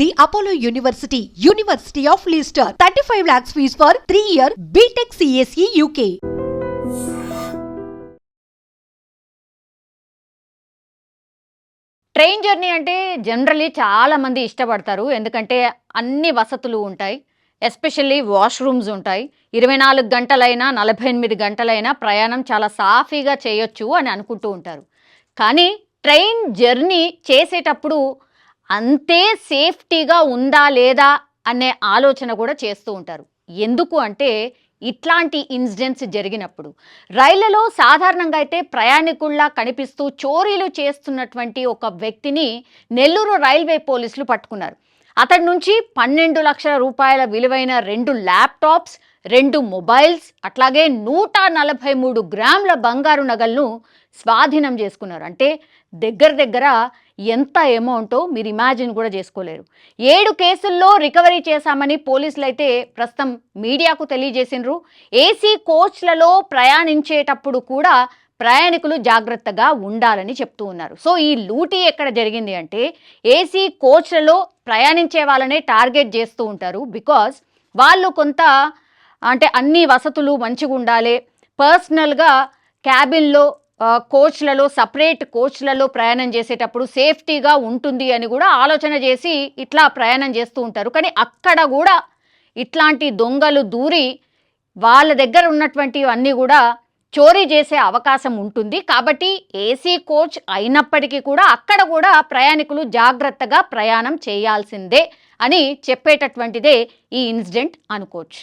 The Apollo university university of Leicester thirty five lakhs fees for three year BTech CSE UK train journey అంటే generally చాలా మంది ఇష్టపడతారు. ఎందుకంటే అన్ని వసతులు ఉంటాయి. ఎస్పెషల్లీ వాష్రూమ్స్ ఉంటాయి. ఇరవై నాలుగు గంటలైనా నలభై ఎనిమిది గంటలైనా ప్రయాణం చాలా సాఫీగా చేయొచ్చు అని అనుకుంటూ ఉంటారు. కానీ ట్రైన్ జర్నీ చేసేటప్పుడు అంతే సేఫ్టీగా ఉందా లేదా అనే ఆలోచన కూడా చేస్తూ ఉంటారు. ఎందుకు అంటే ఇట్లాంటి ఇన్సిడెంట్స్ జరిగినప్పుడు రైళ్ళలో సాధారణంగా అయితే ప్రయాణికుల్లా కనిపిస్తూ చోరీలు చేస్తున్నటువంటి ఒక వ్యక్తిని నెల్లూరు రైల్వే పోలీసులు పట్టుకున్నారు. అతడి నుంచి పన్నెండు లక్షల రూపాయల విలువైన రెండు ల్యాప్టాప్స్ రెండు మొబైల్స్ అట్లాగే నూట నలభై మూడు గ్రాముల బంగారు నగలను స్వాధీనం చేసుకున్నారు. అంటే దగ్గర దగ్గర ఎంత అమౌంటో మీరు ఇమాజిన్ కూడా చేసుకోలేరు. ఏడు కేసుల్లో రికవరీ చేశామని పోలీసులు అయితే ప్రస్తుతం మీడియాకు తెలియజేసినారు ఏసీ కోచ్లలో ప్రయాణించేటప్పుడు కూడా ప్రయాణికులు జాగ్రత్తగా ఉండాలని చెప్తూ ఉన్నారు. సో ఈ లూటీ ఎక్కడ జరిగింది అంటే ఏసీ కోచ్లలో ప్రయాణించే వాళ్ళనే టార్గెట్ చేస్తూ ఉంటారు బికాజ్ వాళ్ళు కొంత అంటే అన్ని వసతులు మంచిగా ఉండాలి. పర్సనల్గా క్యాబిన్లో కోచ్లలో సపరేట్ కోచ్లలో ప్రయాణం చేసేటప్పుడు సేఫ్టీగా ఉంటుంది అని కూడా ఆలోచన చేసి ఇట్లా ప్రయాణం చేస్తూ ఉంటారు. కానీ అక్కడ కూడా ఇట్లాంటి దొంగలు దూరి వాళ్ళ దగ్గర ఉన్నటువంటివన్నీ కూడా చోరీ చేసే అవకాశం ఉంటుంది. కాబట్టి ఏసీ కోచ్ అయినప్పటికీ కూడా అక్కడ కూడా ప్రయాణికులు జాగ్రత్తగా ప్రయాణం చేయాల్సిందే అని చెప్పేటటువంటిదే ఈ ఇన్సిడెంట్ అనుకోవచ్చు.